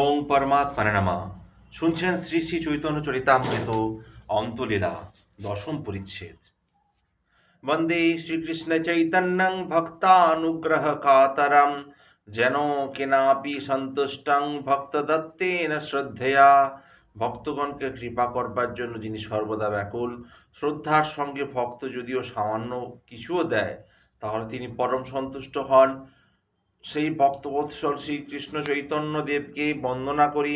ওং পরমাত্মানে নামা। শুনছেন শ্রী শ্রী চৈতন্য চরিতামৃত অন্তলীলা দশম পরিচ্ছেদ। বন্দে শ্রীকৃষ্ণ চৈতন্যং ভক্তানুগ্রহ কাতরম। যেন কেনাপি সন্তুষ্টং ভক্ত দত্তেন শ্রদ্ধেয়া। ভক্তগণকে কৃপা করবার জন্য যিনি সর্বদা ব্যাকুল, শ্রদ্ধার সঙ্গে ভক্ত যদিও সামান্য কিছুও দেয়, তাহলে তিনি পরম সন্তুষ্ট হন। সেই ভক্তবৎসল শ্রীকৃষ্ণ চৈতন্য দেবকে বন্দনা করি।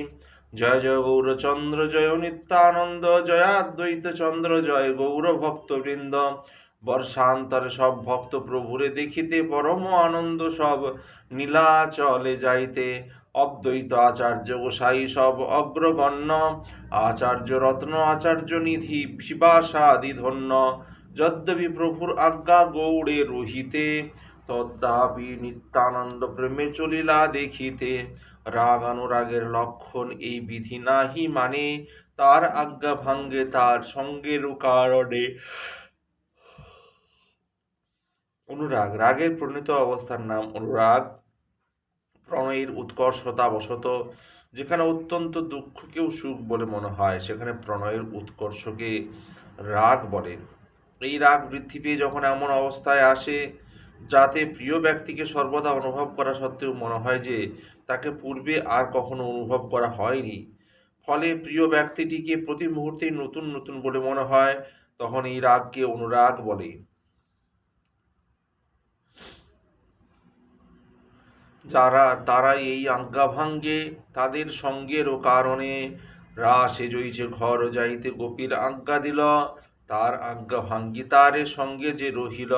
জয় জয় গৌরচন্দ্র, জয় নিত্যানন্দ জয়াদ্বৈত চন্দ্র, জয় গৌর ভক্তবৃন্দ। বর্ষান্তরে সব ভক্ত প্রভুরে দেখিতে, পরম আনন্দ সব নীলাচলে যাইতে। অদ্বৈত আচার্য গোসাই সব অগ্রগণ্য, আচার্য রত্ন, আচার্য নিধি শিবাসাদি ধন্য যদ্যপি প্রভুর আজ্ঞা গৌড়ে রহিতে তদ্যাপি নিত্যানন্দ প্রেমে চলিলা দেখিতে। রাগ অনুরাগের লক্ষণ এই বিধি নাহি মানে। তার আজ্ঞা ভাঙ্গে, তার সঙ্গের কারণে অনুরাগ, রাগের প্রণীত অবস্থার নাম অনুরাগ। প্রণয়ের উৎকর্ষতা বশত, যেখানে অত্যন্ত দুঃখকেও সুখ বলে মনে হয়, সেখানে প্রণয়ের উৎকর্ষকে রাগ বলে। এই রাগ বৃদ্ধি পেয়ে যখন এমন অবস্থায় আসে যাতে প্রিয় ব্যক্তিকে সর্বদা অনুভব করা সত্ত্বেও মনে হয় যে তাকে পূর্বে আর কখনো অনুভব করা হয়নি। ফলে প্রিয় ব্যক্তিটিকে প্রতি মুহূর্তেই নতুন নতুন বলে মনে হয়, তখন এই রাগকে অনুরাগ বলে। যারা তারা এই আজ্ঞা ভাঙ্গে তাদের সঙ্গেরও কারণে। রাসে জইছে ঘর যাইতে গোপীর আজ্ঞা দিল, তার আজ্ঞা ভাঙ্গি তারে সঙ্গে যে রহিল।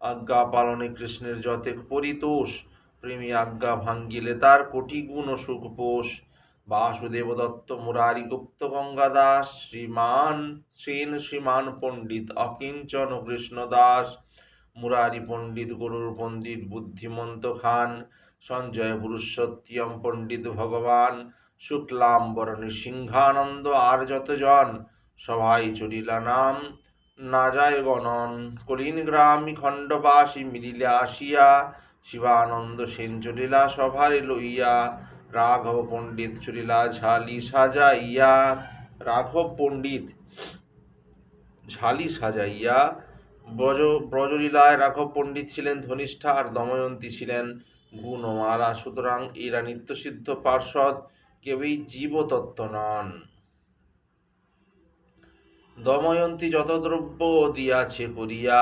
আজ্ঞা পালনে কৃষ্ণের যতেক পরিতোষ। প্রেমী আজ্ঞা ভাঙ্গিলে তার কোটি গুণ ও সুখ পোষ। বাসুদেব দত্ত মুরারি গুপ্ত গঙ্গা দাস শ্রীমান সেন, শ্রীমান পণ্ডিত অকিঞ্চন কৃষ্ণ দাস। মুরারি পণ্ডিত গরুর পণ্ডিত বুদ্ধিমন্ত খান। সঞ্জয় পুরুষোত্তম পণ্ডিত ভগবান। শুক্লাম্বরণী সিংহানন্দ আর যতজন। সবাই চলিলা নাম। না যায় গণন কলিন গ্রামী খণ্ডবাসী মিলিলে আসিয়া, শিবানন্দ সেন চলিলা সভারে লইয়া, রাঘব পণ্ডিত চলিলা ঝালি সাজাইয়া, রাঘব পণ্ডিত ঝালি সাজাইয়া, ব্রজ, ব্রজলীলায় রাঘব পণ্ডিত ছিলেন ধনিষ্ঠা আর দময়ন্তী ছিলেন গুণমালা। সুতরাং এরা নিত্যসিদ্ধ পার্ষদ, কেউই জীবতত্ত্ব নন। দময়ন্তী যত দ্রব্য দিয়াছে করিয়া,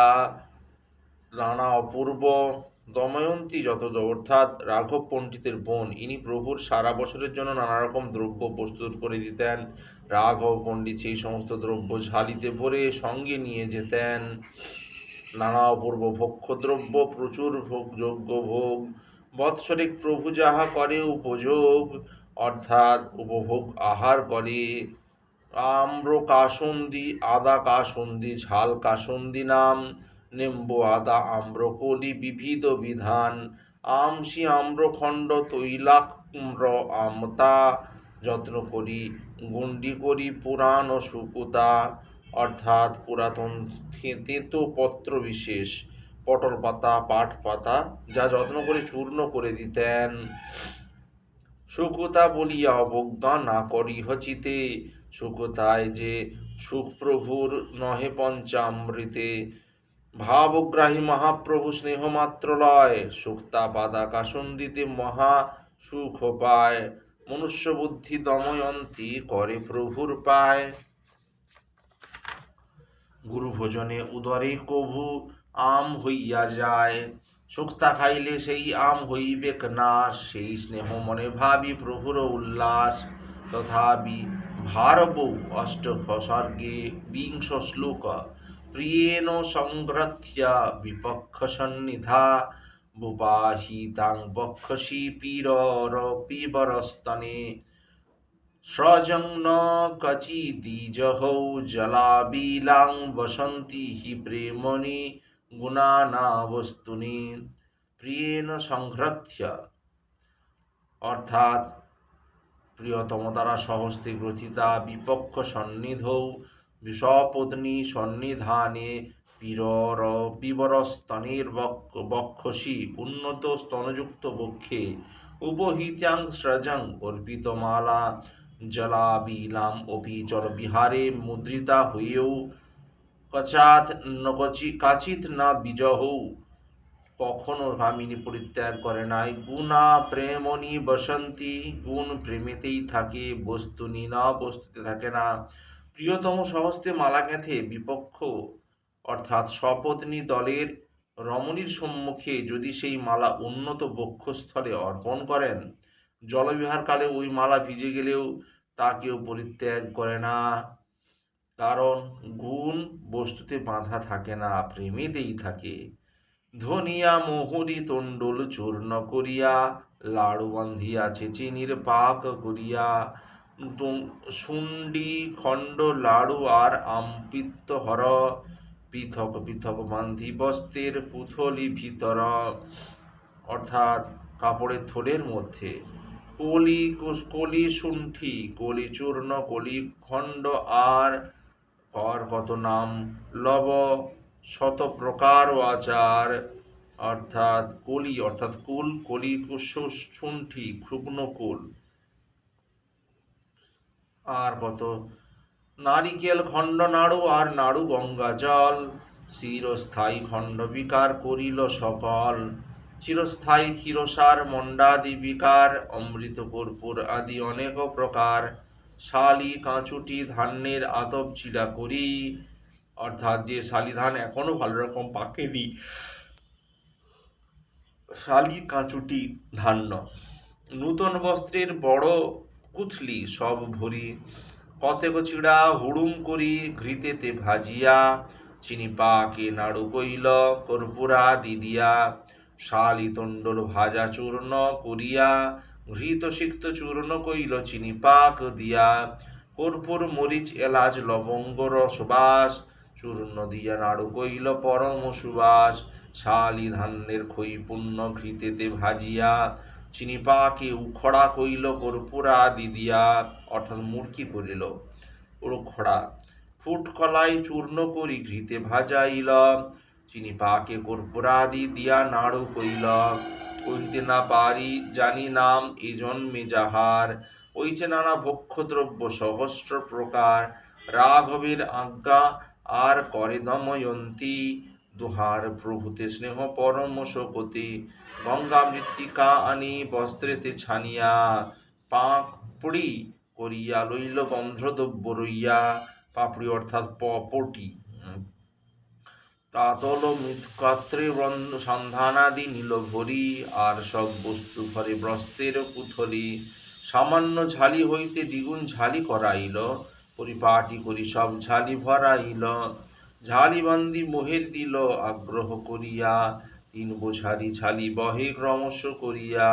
রানা অপূর্ব। দময়ন্তী যত অর্থাৎ রাঘব পণ্ডিতের বোন, ইনি প্রভুর সারা বছরের জন্য নানা রকম দ্রব্য প্রস্তুত করে দিতেন। রাঘব পণ্ডিত সেই সমস্ত দ্রব্য ঝালিতে ভরে সঙ্গে নিয়ে যেতেন। নানা অপূর্ব ভক্ষদ্রব্য প্রচুর ভোগ যোগ্য ভোগ, বৎসরিক প্রভু যাহা করে, উপযোগ, অর্থাৎ উপভোগ আহার করে। আম্র কাসন্দি আদা কাসন্দি ঝাল কাসন্দি নাম নেম্ব আদা আম্রকলি বিবিধ বিধান আমসি আম্রখণ্ড তৈলাক্র আমতা যত্ন করি গুন্ডি করি পুরাণ ও সুকুতা অর্থাৎ পুরাতন তেঁতো পত্র বিশেষ পটল পাতা পাট পাতা যা যত্ন করে চূর্ণ করে দিতেন সুকুতা বলিয়া অবজ্ঞা না করি হচিতে সুকতায় যে সুখপ্রভুর নহে পঞ্চামৃতে। ভাবগ্রাহী মহাপ্রভু স্নেহমাত্র লয় সুক্তা পাদা কাসন্দিতে মহা সুখ পায়। মনুষ্য বুদ্ধি দময়ন্তী করে প্রভুর পায়। গুরু ভোজনে উদরে কভু আম হইয়া যায়। শুক্তা খাইলে সেই আম হইবেক নাশ, সেই স্নেহ মনে ভাবি প্রভুর উল্লাস। তথাপি ভারবৌ অষ্ট স্বর্গে বিংশ শ্লোক প্রিয়েণ সংগ্রথ্য বিপক্ষ সন্নিধা বুপাহিতাং বক্ষসি পীরর পিবরস্তনে স্রজং ন কচিদিজহৌ জলাবিলাং বসন্তি হি প্রেমণি গুণানা বস্তুনি প্রিয়েণ সংহ্রথ্য অর্থাৎ প্রিয়তম দ্বারা সহস্তে গ্রথিতা বিপক্ষ সন্নিধৌ বিষপত্নী সন্নিধানে পীরর পিবরস্তনের বক্ষ বক্ষসি উন্নত স্তনযুক্ত বক্ষে, উপহিত্যাং স্রজং অর্পিতমালা, জলাবিলাম অপি জলবিহারে মুদ্রিতা হইয়েও কচাত নকচি কাচিত না বিজহৌ কখনো ভামিনী পরিত্যাগ করে নাই। গুণা প্রেমনি বসন্তী, গুণ প্রেমেতেই থাকে বস্তুনি না বস্তুতে থাকে না। প্রিয়তম সহস্তে মালা গেঁথে বিপক্ষ, অর্থাৎ স্বপত্নী দলের রমণীর সম্মুখে যদি সেই মালা উন্নত বক্ষস্থলে অর্পণ করেন, জলবিহারকালে ওই মালা ভিজে গেলেও তা কেউ পরিত্যাগ করে না। কারণ গুণ বস্তুতে বাঁধা থাকে না, প্রেমেতেই থাকে। ধনিয়া, মোহরি, তণ্ডল চূর্ণ করিয়া, লাড়ু বান্ধিয়াছে চিনির পাক করিয়া শুন্ডি খণ্ড, লাড়ু আর আমপিত্ত হর, পৃথক পৃথক বান্ধি বস্ত্রের পুথলি ভিতর। অর্থাৎ কাপড়ের থলের মধ্যে। কলি কলি শুণ্ঠি কলি চূর্ণ, কলি খণ্ড আর কর কত নাম, লব শত প্রকার ও আচার, অর্থাৎ কলি, অর্থাৎ কুল, কলি কুশ শুণ্ঠি শুকনো কুল আর কত? নারিকেল খণ্ড নাড়ু আর নাড়ু গঙ্গা জল। চিরস্থায়ী খণ্ড বিকার করিল সকল। চিরস্থায়ী ক্ষীরসার মণ্ডাদি বিকার। অমৃত কর্পূর আদি অনেক প্রকার। শালি, কাঁচুটি, ধান্যের আতপ চিড়া করি। অর্থাৎ যে শালি ধান এখনও ভালো রকম পাকেনি। শালি কাঁচুটি ধান্য। নূতন বস্ত্রের বড় কুথলি সব ভরি। কতেক চিড়া হুড়ুম করি ঘৃতেতে ভাজিয়া। চিনি পাকে নাড়ু কইল, কর্পূরা দিদিয়া। শালি তণ্ডল ভাজা চূর্ণ করিয়া, ঘৃত সিক্ত চূর্ণ কইল, চিনি পাক দিয়া। কর্পূর মরিচ, এলাচ, লবঙ্গ, রসবাস চূর্ণ দিয়া নাড়ু কইল পরম সুবাস শালি ধান্যের খই পুণ্য ঘৃতেতে ভাজিয়া চিনি পাকে উখড়া কইল কর্পূরা দিদিয়া অর্থাৎ মুরকি করিল উখড়া ফুট কলাই চূর্ণ করি ঘৃতে ভাজাইল চিনি পাকে কর্পূরাদি দিয়া নাড়ু কইল কহিতে না পারি, জানি নাম এ জন্মে যাহার। ওইছে নানা ভক্ষদ্রব্য সহস্র প্রকার। রাঘবের আজ্ঞা আর করে দময়ন্তী, দুহার প্রভুতে স্নেহ পরম শোকতি গঙ্গা মৃত্তিকা আনি বস্ত্রেতে ছানিয়া পাপড়ি করিয়া লইল গন্ধ্রদ্রব্য রইয়া, পাপড়ি অর্থাৎ পপটি তাতল মৃৎকাত্রে সন্ধানাদি নীল ভরি, আর সব বস্তু ঘরে ব্রস্তের পুথলি। সামান্য ঝালি হইতে দ্বিগুণ ঝালি করাইল পরিপাটি করি, সব ঝালি ভরাইল। ঝালি বান্দি মোহের দিল আগ্রহ করিয়া। তিন বোঝারি ঝালি বহে ক্রমশ করিয়া।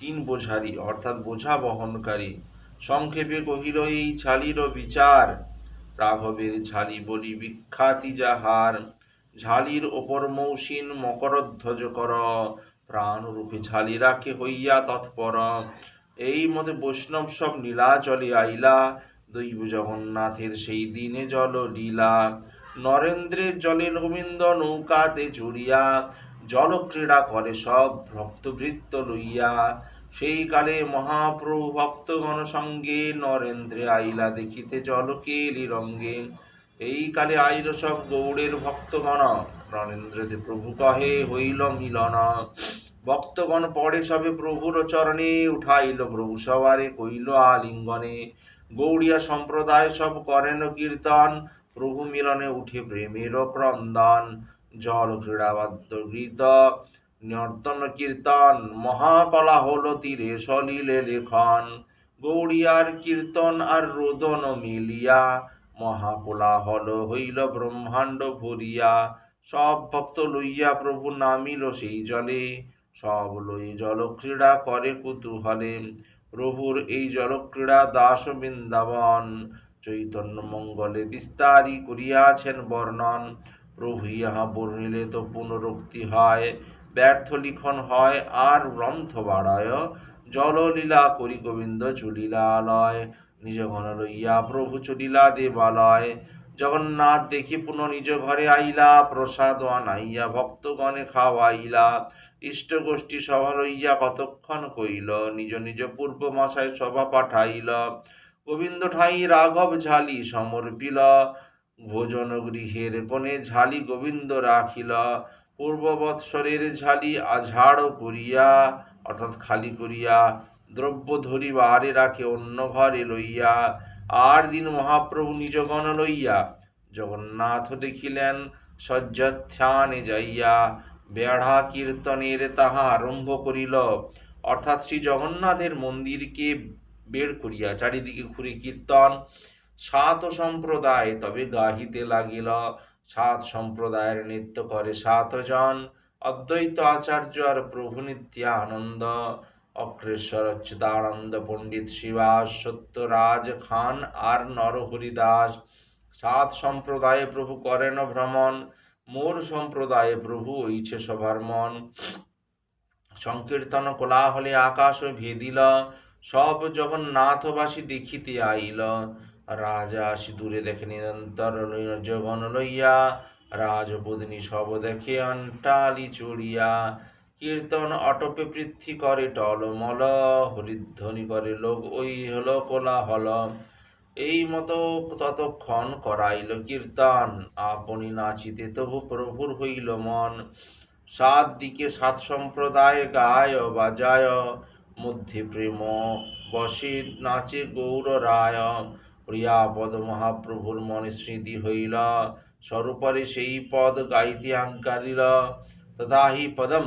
তিন বোঝারি, অর্থাৎ বোঝা বহনকারী। সংক্ষেপে কহিল, এই ঝালির বিচার, রাঘবের ঝালি বলি বিখ্যাতি যাহার। ঝালির ওপর মৌসিন মকরধ্বজ কর, প্রাণরূপে ঝালি রাখে হইয়া তৎপর। এই মতে বৈষ্ণব সব নীলাচলে আইলা। দৈব জগন্নাথের সেই দিনে জল লীলা। নরেন্দ্রের জলে গোবিন্দ নৌকাতে চড়িয়া, জল ক্রীড়া করে সব ভক্তবৃত্ত লইয়া। সেই কালে মহাপ্রভু ভক্তগণ সঙ্গে নরেন্দ্রে আইলা দেখিতে জলকেলি রঙ্গে। এই কালে আইল সব গৌড়ের ভক্তগণ। নরেন্দ্রতে প্রভু কহে, হইল মিলন। ভক্তগণ পরে সবে প্রভুর চরণে, উঠাইল প্রভু সবারে, কইল আলিঙ্গনে। গৌড়িয়া সম্প্রদায় সব করেন কীর্তন। প্রভু মিলনে উঠে প্রেমের ক্রন্দন, জল ক্রীড়াবাদ্য গীত নর্তন কীর্তন, মহাকলা হল তীরে সলিলে লেখন। গৌড়িয়ার কীর্তন আর রোদন মিলিয়া মহাকোলাহল হইল ব্রহ্মাণ্ড ভরিয়া। সব ভক্ত লইয়া প্রভু নামিল সেই জলে, সব লই জলক্রীড়া করে কুতূহলে। প্রভুর এই জলক্রীড়া দাস বৃন্দাবন। চৈতন্য মঙ্গলে বিস্তারি করিয়াছেন বর্ণন। প্রভু ইহা বর্ণিলে তো পুনরুক্তি হয়। ব্যর্থ লিখন হয় আর গ্রন্থ বাড়ায়। জললীলা করি গোবিন্দ চলিলালয়। নিজ গণ লইয়া প্রভু চলিলা দেবালয়। জগন্নাথ দেখি পুনঃ নিজ ঘরে আইলা, প্রসাদ আনাইয়া, ভক্তগণে খাওয়াইলা। ইষ্ট গোষ্ঠী সভা লইয়া কতক্ষণ কইল, নিজ নিজ পূর্ব মশায় সভা পাঠাইল। গোবিন্দ ঠাই রাঘব ঝালি সমর্পিল, ভোজন গৃহের কোণে ঝালি গোবিন্দ রাখিল। পূর্ব বৎসরের ঝালি আঝাড় করিয়া, অর্থাৎ খালি করিয়া, দ্রব্য ধরিবারে রাখে অন্য ঘরে লইয়া। আর দিন মহাপ্রভু নিজগণ লইয়া, জগন্নাথ দেখিলেন সজ্জাধ্যানে যাইয়া বেড়া কীর্তনের তাহা আরম্ভ করিল। অর্থাৎ শ্রী জগন্নাথের মন্দিরকে বের করিয়া চারিদিকে ঘুরে কীর্তন, সাত সম্প্রদায় তবে গাহিতে লাগিল। সাত সম্প্রদায়ের নৃত্য করে সাতজন, অদ্বৈত আচার্য আর প্রভু নিত্যানন্দ। অক্রেশ্বর অচ্যুতানন্দ পণ্ডিত শিবাস সত্যরাজ খান আর নরহরিদাস। সাত সম্প্রদায়ে প্রভু করেন ভ্রমণ, মোর সম্প্রদায়ে প্রভু ইচ্ছে সভার মন। সংকীর্তন কোলাহলে আকাশ ভেদিল, সব জগন্নাথবাসী দেখিতে আইল। রাজা আসি দূরে দেখে নিরন্তর জগন লইয়া, রাজপত্নী সব দেখে অন্টালি চড়িয়া কীর্তন অটপে পৃথ্বী করে টলমল হরিধ্বনি করে লোক, ওই হল কোলাহল। এই মতো ততক্ষণ করাইল কীর্তন, আপনি নাচিতে তবু প্রভুর হইল মন। সাত দিকে সাত সম্প্রদায় গায়, বাজায় মধ্যে প্রেম, বসে নাচে গৌর রায়। প্রিয়াপদ মহাপ্রভুর মনে স্মৃতি হইল, স্বরূপরে সেই পদ গাইতে আজ্ঞাদিল তদাহি পদম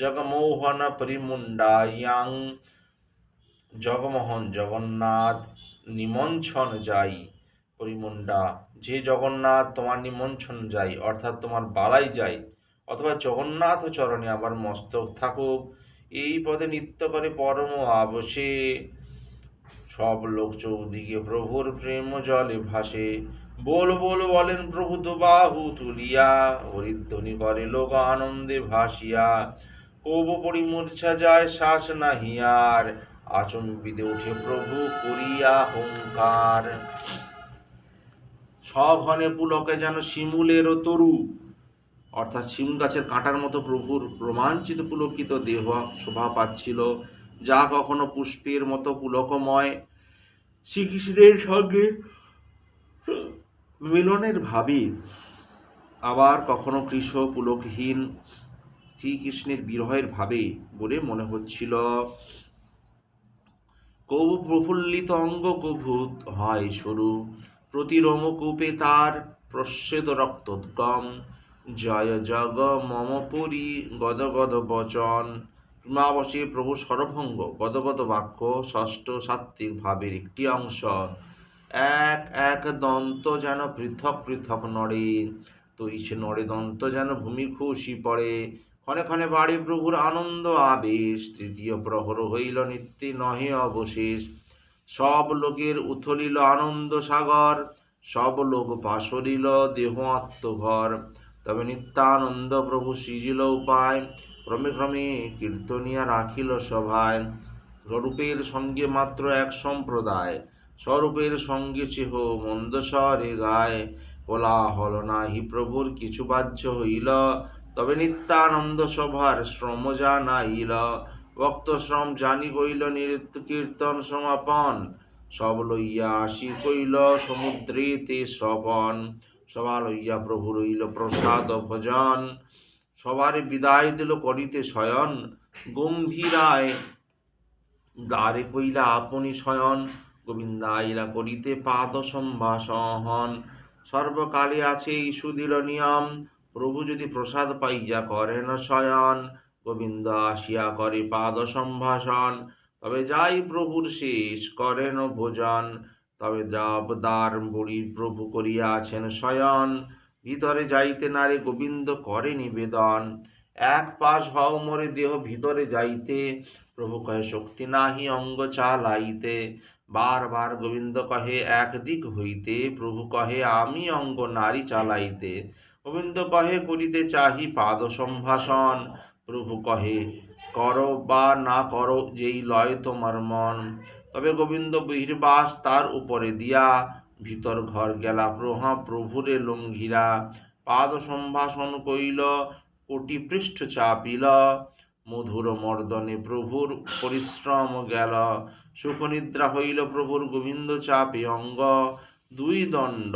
জগমোহন পরিমুণ্ডায়াং জগমোহন জগন্নাথ নিমন্ত্রণ যাই পরিমুণ্ডা যে জগন্নাথ তোমার নিমন্ত্রণ যাই অর্থাৎ তোমার বালাই যাই অথবা জগন্নাথ চরণে আবার মস্তক থাকুক, এই পদে নৃত্য করে পরম আবশে সব লোক চৌদিকে প্রভুর প্রেম জলে ভাসে। বল বল, বলেন প্রভু দুবাহু তুলিয়া, হরিধ্বনি করে লোক আনন্দে ভাসিয়া। কোব পরিমূর্ছা যায় শ্বাস নাহিয়ার আচম্বিতে উঠে প্রভু করিয়া হুঙ্কার সঘনে পুলকে যেন শিমুলেরও তরু। অর্থাৎ শিম গাছের কাঁটার মতো প্রভুর রোমাঞ্চিত পুলকিত দেহ শোভা পাচ্ছিল। যা কখনো পুষ্পের মতো পুলকময়। শ্রীকৃষ্ণের সঙ্গে মিলনের ভাবে। আবার কখনো কৃষ পুলকহীন শ্রীকৃষ্ণের বিরহের ভাবে বলে মনে হচ্ছিল। কবু প্রফুল্লিত অঙ্গ কভূত হয় সরু প্রতি রোমকূপে তার প্রস্বেদ রক্তোদ্গম। জয় জগ মম পুরী গদ গদ বচন। প্রেমাবশে প্রভু সরভঙ্গ গদগদ বাক্য, ষষ্ঠ সাত্ত্বিক ভাবের একটি অংশ। এক এক দন্ত যেন পৃথক পৃথক নড়ে তুই সে নড়ে দন্ত যেন ভূমি খুশি পড়ে। ক্ষণে ক্ষণে বাড়ি প্রভুর আনন্দ, আবেশ, তৃতীয় প্রহর হইল নিত্যে, নহে অবশেষ। সব লোকের উথলিল আনন্দ সাগর, সব লোক পাশরিল দেহ আত্মঘর। তবে নিত্যানন্দ প্রভু সৃজিল উপায়, ক্রমে ক্রমে কীর্তনিয়া রাখিল সভায়। স্বরূপের সঙ্গে মাত্র এক সম্প্রদায়, স্বরূপের সঙ্গে চেহ মন্দস্বরে গায়। কোলাহল নাহি প্রভুর, কিছু বাহ্য হইল। তবে নিত্যানন্দ সভার শ্রম জানাইল, ভক্ত শ্রম জানি কইল কীর্তন সমাপন। সব লইয়া আসি কইল, সমুদ্রেতে স্বপন সভা লইয়া প্রভু রইল, প্রসাদ ভজন। সবার বিদায় দিল করিতে শয়ন। গম্ভীরায় দ্বারে কইলা, আপনি শয়ন। গোবিন্দাইলা করিতে পাদ সম্ভাষণ। সর্বকালে আছে এই সুদৃঢ় নিয়ম। প্রভু যদি প্রসাদ পাইয়া করেন শয়ন, গোবিন্দ আসিয়া করে পাদ সম্ভাষণ। তবে যাই প্রভুর শেষ করেন ভোজন, তবে যাবদার বুড়ি প্রভু করিয়া আছেন শয়ন। ভিতরে যাইতে নারে গোবিন্দ করে নিবেদন। এক পাশ হও মোরে দেহ, ভিতরে যাইতে প্রভু কহে শক্তি নাহি অঙ্গ চালাইতে। বারবার গোবিন্দ কহে একদিক হইতে প্রভু কহে, আমি অঙ্গ নারী চালাইতে। গোবিন্দ কহে, করিতে চাহি পাদ সম্ভাষণ। প্রভু কহে, করো বা না করো, যেই লয় তোমার মন। তবে গোবিন্দ বহির্বাস তার উপরে দিয়া, ভিতর ঘর গেলা প্রহা প্রভুরে লঙ্ঘিরা। পাদ সম্ভাষণ কইল, কোটি পৃষ্ঠ চাপিল। মধুর মর্দনে প্রভুর পরিশ্রম গেল। সুখনিদ্রা হইল প্রভুর গোবিন্দ চাপে অঙ্গ। দুই দণ্ড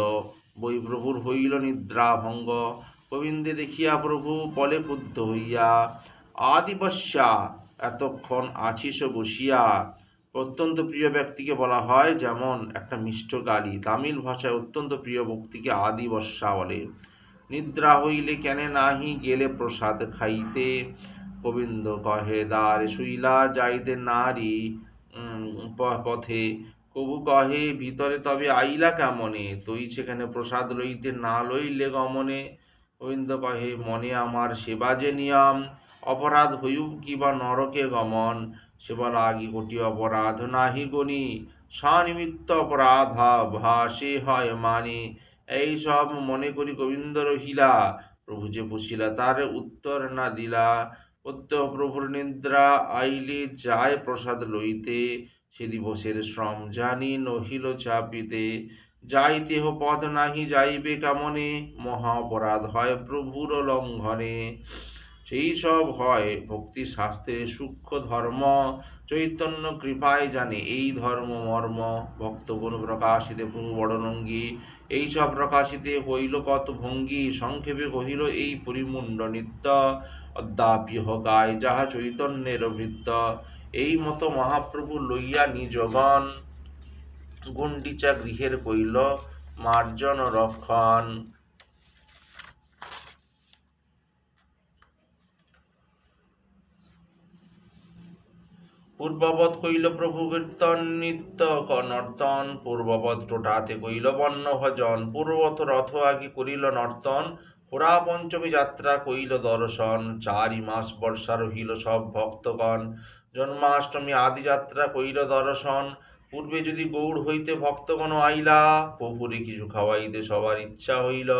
বই প্রভুর হইল নিদ্রা ভঙ্গ। গোবিন্দে দেখিয়া প্রভু পলে ক্রুদ্ধ হইয়া আদিবস্যা এতক্ষণ আছিস বসিয়া। অত্যন্ত প্রিয় ব্যক্তিকে বলা হয় যেমন একটা মিষ্ট গালি। তামিল ভাষায় অত্যন্ত প্রিয় ব্যক্তিকে আদিবস্যা বলে। নিদ্রা হইলে কেন নাহি গেলে প্রসাদ খাইতে। গোবিন্দ কহে, দ্বার শুইলা যাইতে নারী পথে। কবু কহে, ভিতরে তবে আইলা কেমনে? তুই সেখানে প্রসাদ লইতে না লইলে গমনে? গোবিন্দ কহে, মনে আমার সেবা যে নিয়ম, অপরাধ হইউক কিবা নরকে গমন? সেবা লাগি কোটি অপরাধ নাহি গণি। স্বনিমিত্ত অপরাধ ভাসে হয় মানে। এই সব মনে করি গোবিন্দ রহিলা। প্রভু যে পুছিলা তার উত্তর না দিলা। প্রত্যহ প্রভুর নিদ্রা, আইলে যায় প্রসাদ লইতে। সে দিবসের শ্রম জানি, নহিল চাপিতে যাইতেহ পথ নাহি, যাইবে কেমনে। মহা অপরাধ হয় প্রভুর লঙ্ঘনে। সেই সব হয় ভক্তি শাস্ত্রে সূক্ষ্ম ধর্ম। চৈতন্য কৃপায় জানে এই ধর্ম মর্ম। ভক্তগুণ প্রকাশিতে প্রভু বড়নঙ্গী এই সব প্রকাশিতে হইল কত ভঙ্গি। সংক্ষেপে কহিল, এই পরিমুণ্ড নিত্য। অদ্যাপি গায় যাহা চৈতন্যের বৃত্ত এই মতো মহাপ্রভু লইয়া নিজগণ গুন্ডিচা গৃহের কইল, মার্জন রক্ষণ। পূর্ববৎ কইল প্রভু কীর্তন নিত্য নর্তন পূর্ববৎ টোটাতে কইল বন্য ভজন পূর্বত রথ আগে করিল নর্তন হোরা পঞ্চমী যাত্রা কইল দর্শন, চারি মাস বর্ষা রহিল সব ভক্তগণ। জন্মাষ্টমী আদি যাত্রা কইল দর্শন, পূর্বে যদি গৌড় হইতে ভক্তগণ আইলা প্রভুরে কিছু খাওয়াইতে সবার ইচ্ছা হইল।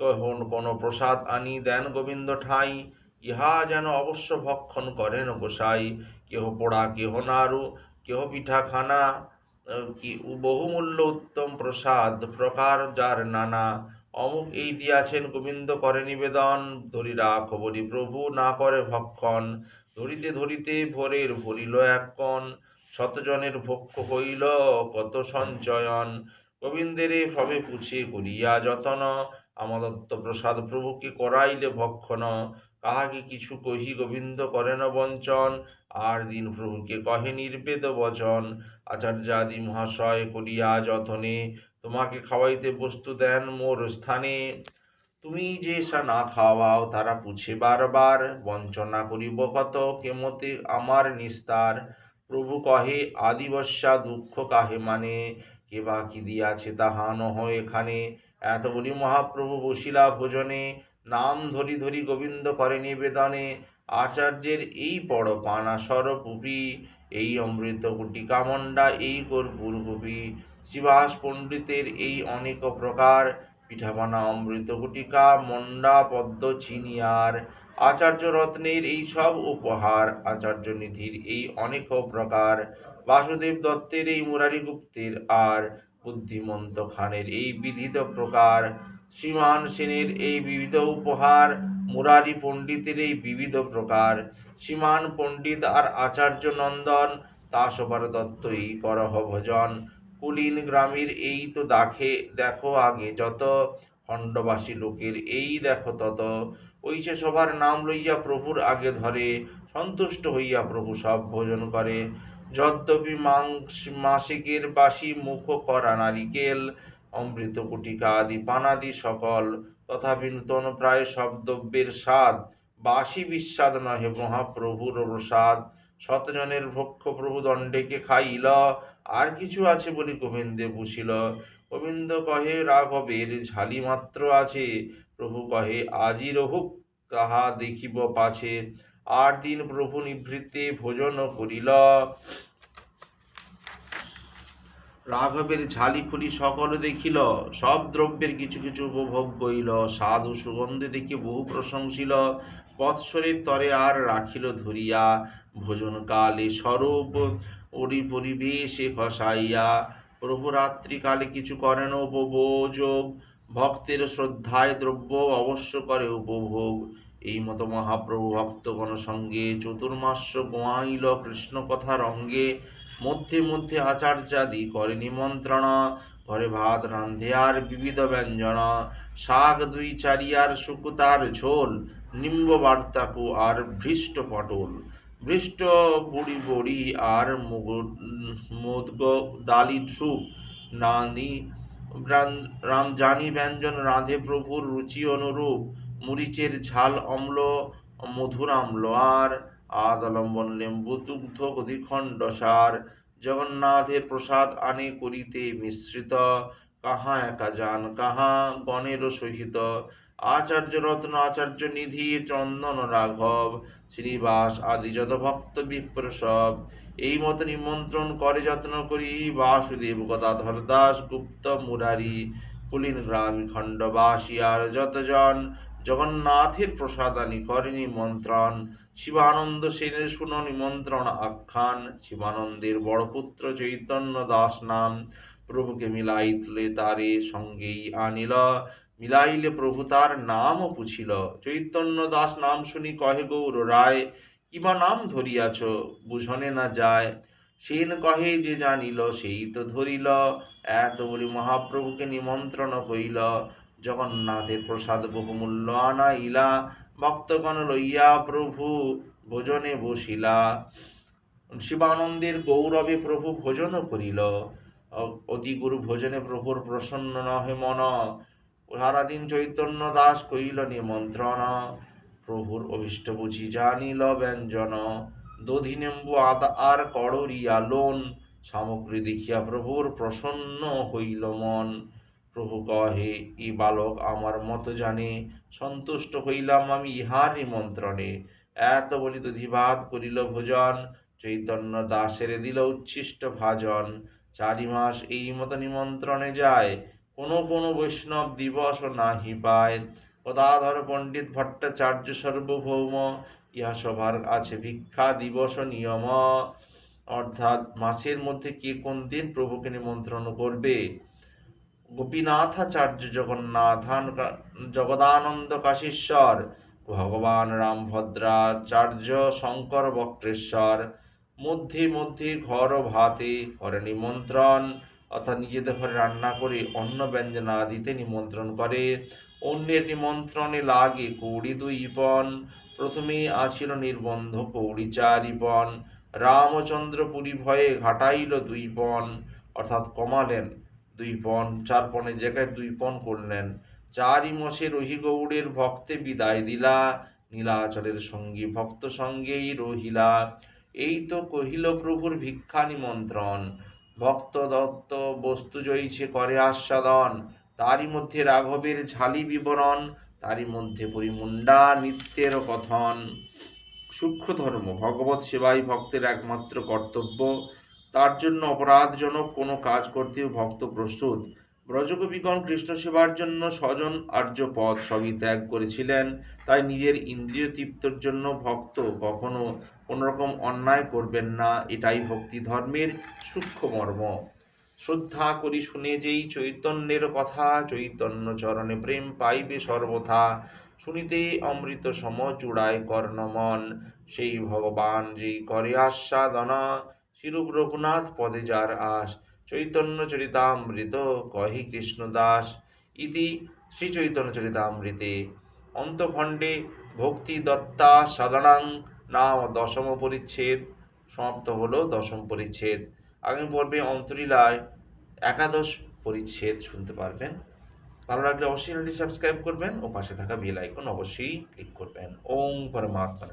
কখন কোনো প্রসাদ আনি, দেন গোবিন্দ ঠাই, ইহা যেন অবশ্য ভক্ষণ করেন গোসাই। কেহ পোড়া, কেহ নাড়ু, কেহ পিঠা খানা কি বহুমূল্য উত্তম প্রসাদ, প্রকার যার নানা। অমুক এই দিয়াছেন, গোবিন্দ করে নিবেদন। ধরি রাখ বলি প্রভু, না করে ভক্ষণ। ধরিতে ধরিতে ভোরের ভরিল এক শতজনের ভক্ষ হইল, কত সঞ্চয়ন। গোবিন্দেরে সবে পুছে করিয়া যতন। আমাদত্ত প্রসাদ প্রভুকে করাইলে ভক্ষণ। কাহাকে কিছু কহি গোবিন্দ করেন বঞ্চন। আর দিন প্রভুকে কহে নির্বেদ বচন। আচার্যাদি মহাশয় করিয়া যতনে তোমাকে খাওয়াইতে বস্তু দেন মোর স্থানে। তুমি যে সা না খাওয়াও, তারা পুছে বারবার। বঞ্চনা করিব কত? কেমতে আমার নিস্তার? প্রভু কহে আদিবস্যা দুঃখ কাহে মানে? কে বা কি দিয়াছে তাহা নহ এখানে? এত বলি মহাপ্রভু বসিলা ভোজনে। নাম ধরি ধরি গোবিন্দ করে নিবেদনে। আচার্যের এই বড় পানা সরপুপি এই অমৃত কুটিকা মণ্ডা এই কর্পূর কপি, শ্রীবাস পণ্ডিতের এই অনেক প্রকার পিঠাপানা অমৃত গুটিকা মন্ডা পদ্ম চিনিয়ার আচার্য রত্নের এই সব উপহার, আচার্য নিধির এই অনেক প্রকার, বাসুদেব দত্তের এই মুরারি গুপ্তের আর বুদ্ধিমন্ত খানের এই বিধিত প্রকার শ্রীমান সেনের এই বিবিধ উপহার মুরারি পণ্ডিতের এই বিবিধ প্রকার। শ্রীমান পণ্ডিত আর আচার্য নন্দন দাসপার দত্ত এই করহ ভজন। কুলীন গ্রামের এই তো দেখে, দেখো আগে যত। খণ্ডবাসী লোকের এই দেখো তত। ওই সে সবার নাম লইয়া প্রভুর আগে ধরে, সন্তুষ্ট হইয়া প্রভু সব ভোজন করে। যদ্যপি মাংস মাসিকের বাসি মুখ করা নারিকেল অমৃত কুটিকা আদি পানাদি সকল। তথাপি নূতন প্রায় শব্দব্যের স্বাদ। বাসি বিস্বাদ নহে মহাপ্রভুর প্রসাদ। শতজনের ভক্ষ প্রভু দণ্ডেকে খাইল? আর কিছু আছে বলি গোবিন্দে বুঝিল গোবিন্দ কহে, রাঘবের ঝালি মাত্র আছে। প্রভু কহে, আজি রহুক তাহা দেখিব পাছে। আট দিন প্রভু নিভৃতে ভোজন করিল। রাঘবের ঝালি ফুলি সকল দেখিল, সব দ্রব্যের কিছু কিছু উপভোগ করিল, সাধু সুগন্ধে দেখি বহু প্রশংসিল, বৎসরের তরে আর রাখিল ধরিয়া ভোজন কালে স্বরূপ ওরি পরিবেশে খসাইয়া প্রভুরাত্রিকালে কিছু করেন উপভোগ ভক্তের শ্রদ্ধায় দ্রব্য অবশ্য করে উপভোগ। এই মতো মহাপ্রভু ভক্তগণ সঙ্গে চতুর্মাস্য গোয়াইল কৃষ্ণ কথা রঙ্গে মধ্যে মধ্যে আচার্যাদি করে নিমন্ত্রণা, ঘরে ভাত রান্ধে আর বিবিধ ব্যঞ্জনা। শাক দুই চারিয়ার শুকুতার ঝোল, নিম্ব বার্তাকু আর ভৃষ্ট পটল। ভৃষ্ট বুড়ি বড়ি আর মুদগ দালি সুপ নানি রাম জানি ব্যঞ্জন রাধে প্রভুর রুচি অনুরূপ। মরিচের ঝাল অম্ল, মধুর আম্ল আর আদলম্বন লেম্বু দুগ্ধ অধিখণ্ড সার জগন্নাথের প্রসাদ আনে করিতে মিশ্রিত। কাহা একা যান, কাহা গণের সহিত। আচার্য রত্ন, আচার্য নিধি, চন্দন রাঘব শ্রীবাস আদি যত ভক্ত বিপ্রসব। এই মতো নিমন্ত্রণ করে যত্ন করি বাসুদেব গদাধর দাস গুপ্ত মুরারি কুলিন গ্রাম খণ্ডবাসী আর যতজন জগন্নাথের প্রসাদানি করে নিমন্ত্রণ, শিবানন্দ সেনের শুনো নিমন্ত্রণ আখ্যান, শিবানন্দের বড় পুত্র চৈতন্য দাস নাম, প্রভুকে মিলাইতলে তারে সঙ্গেই আনিল, মিলাইলে প্রভু তার নামও পুছিল। চৈতন্য দাস নাম শুনি কহে গৌর রায় কিবা নাম ধরিয়াছ, বুঝনে না যায়। সেন কহে যে জানিল, সেই তো ধরিল, এত বলি মহাপ্রভুকে নিমন্ত্রণ কইল জগন্নাথের প্রসাদ বহুমূল্য আনাইলা ভক্তগণ লইয়া প্রভু ভোজনে বসিলা। শিবানন্দের গৌরবে প্রভু ভোজন করিল। অতি গুরু ভোজনে প্রভুর প্রসন্ন নহে মন। সারাদিন চৈতন্য দাস কইল নিমন্ত্রণ। প্রভুর অভিষ্ট বুঝি জানিল ব্যঞ্জন। দধি নেম্বু আদা আর কররিয়া লোন। সামগ্রী দেখিয়া প্রভুর প্রসন্ন হইল মন। প্রভু কহে, ই বালক, আমার মতো জানে, সন্তুষ্ট হইলাম আমি ইহার নিমন্ত্রণে। এত বলি দধিভাত করিল ভোজন, চৈতন্য দাসের দিল উচ্ছিষ্ট ভাজন। চারি মাস এই মতো নিমন্ত্রণে যায়, কোনো কোনো বৈষ্ণব দিবস নাহি পায়। গদাধর পণ্ডিত ভট্টাচার্য সার্বভৌম, ইহা সবার আছে ভিক্ষা দিবস নিয়ম। অর্থাৎ মাসের মধ্যে কে কোন দিন প্রভুকে নিমন্ত্রণ করবে? গোপীনাথাচার্য জগন্নাথান জগদানন্দ কাশীশ্বর ভগবান রাম ভদ্রাচার্য শঙ্কর বক্রেশ্বর মধ্যে মধ্যে ঘর ভাতে করে নিমন্ত্রণ, অর্থাৎ নিজেদের ঘরে রান্না করে, অন্ন ব্যঞ্জনা দিতে নিমন্ত্রণ করে। অন্যের নিমন্ত্রণে লাগে কৌড়ি দুই পণ প্রথমে আছিল নির্বন্ধ কৌড়ি চারি পণ রামচন্দ্রপুরী ভয়ে ঘাটাইল দুই পণ অর্থাৎ কমালেন দুই পণ, চার পণের জায়গায় দুই পণ করলেন। চারি মশে রহি গৌড়ের ভক্তে বিদায় দিলা, নীলাচলের সঙ্গী ভক্ত সঙ্গেই রহিলা। এই তো কহিল প্রভুর ভিক্ষা নিমন্ত্রণ। ভক্ত দত্ত বস্তু জয়ীছে করে আস্বাদন। তারই মধ্যে রাঘবের ঝালি বিবরণ, তারই মধ্যে পরিমুন্ডা নিত্যের কথন। সূক্ষ্ম ধর্ম ভগবত সেবাই ভক্তের একমাত্র কর্তব্য। তার জন্য অপরাধজনক কোনো কাজ করতেও ভক্ত প্রস্তুত। ব্রজগোপীগণ কৃষ্ণ সেবার জন্য স্বজন আর্য পদ সবই ত্যাগ করেছিলেন। তাই নিজের ইন্দ্রিয় তৃপ্তর জন্য ভক্ত কখনো কোনোরকম অন্যায় করবেন না। এটাই ভক্তি ধর্মের সূক্ষ্ম মর্ম শ্রদ্ধা করি শুনে যেই চৈতন্যের কথা, চৈতন্য চরণে প্রেম পাইবে সর্বথা। শুনিতে অমৃত সম চূড়ায় কর্ণমন সেই ভগবান যেই করে আস্বাদনা শিরূপ রঘুনাথ পদে যার আস চৈতন্য চরিতামৃত কহি কৃষ্ণদাস ইতি শ্রী চৈতন্য চরিতামৃতে। অন্তখণ্ডে ভক্তি দত্তা সাধারণ নাম দশম পরিচ্ছেদ। সমাপ্ত হলো দশম পরিচ্ছেদ। আগামী পর্বে অন্তরীলায় একাদশ পরিচ্ছেদ শুনতে পারবেন। ভালো লাগলে অবশ্যই সাবস্ক্রাইব করবেন ও পাশে থাকা বেল আইকন অবশ্যই ক্লিক করবেন। ওম পরমাত্মা